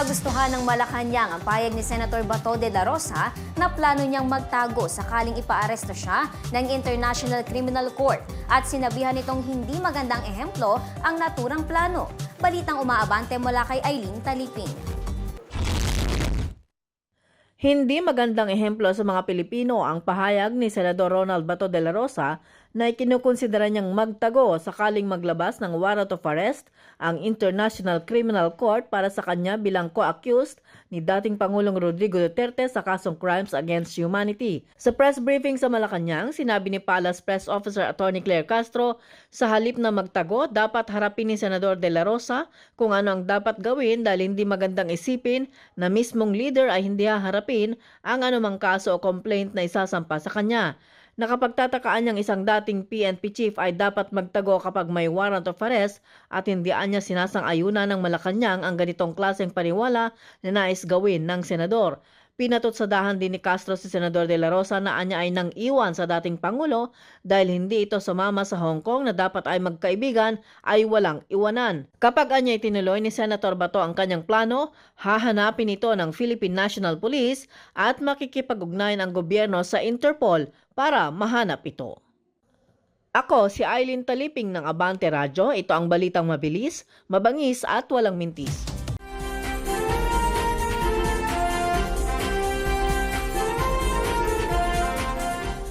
nagustuhan ng Malacanang ang payag ni Senator Bato de la Rosa na plano niyang magtago sakaling ipaaresto siya ng International Criminal Court at sinabihan nitong hindi magandang ehemplo ang naturang plano. Balitang umaabante mula kay Eileen Taliping. Hindi magandang ehemplo sa mga Pilipino ang pahayag ni Senador Ronald Bato de la Rosa na ikinukonsidera niyang magtago sakaling maglabas ng warrant of arrest ang International Criminal Court para sa kanya bilang co-accused ni dating Pangulong Rodrigo Duterte sa kasong Crimes Against Humanity. Sa press briefing sa Malacanang, sinabi ni Palace Press Officer Attorney Claire Castro, sa halip na magtago, dapat harapin ni Senador de la Rosa kung ano ang dapat gawin dahil hindi magandang isipin na mismong leader ay hindi haharapin ang anumang kaso o complaint na isasampa sa kanya. Nakapagtatakaan niyang isang dating PNP chief ay dapat magtago kapag may warrant of arrest at hindi anya sinasang-ayunan ng Malacanang ang ganitong klaseng paniwala na nais gawin ng senador. Pinatutsadahan din ni Castro si Senador De La Rosa na anya ay nang iwan sa dating Pangulo dahil hindi ito sumama sa Hong Kong na dapat ay magkaibigan ay walang iwanan. Kapag anya itinuloy ni Senator Bato ang kanyang plano, hahanapin ito ng Philippine National Police at makikipag-ugnayan ang gobyerno sa Interpol para mahanap ito. Ako si Eileen Taliping ng Abante Radyo. Ito ang balitang mabilis, mabangis at walang mintis.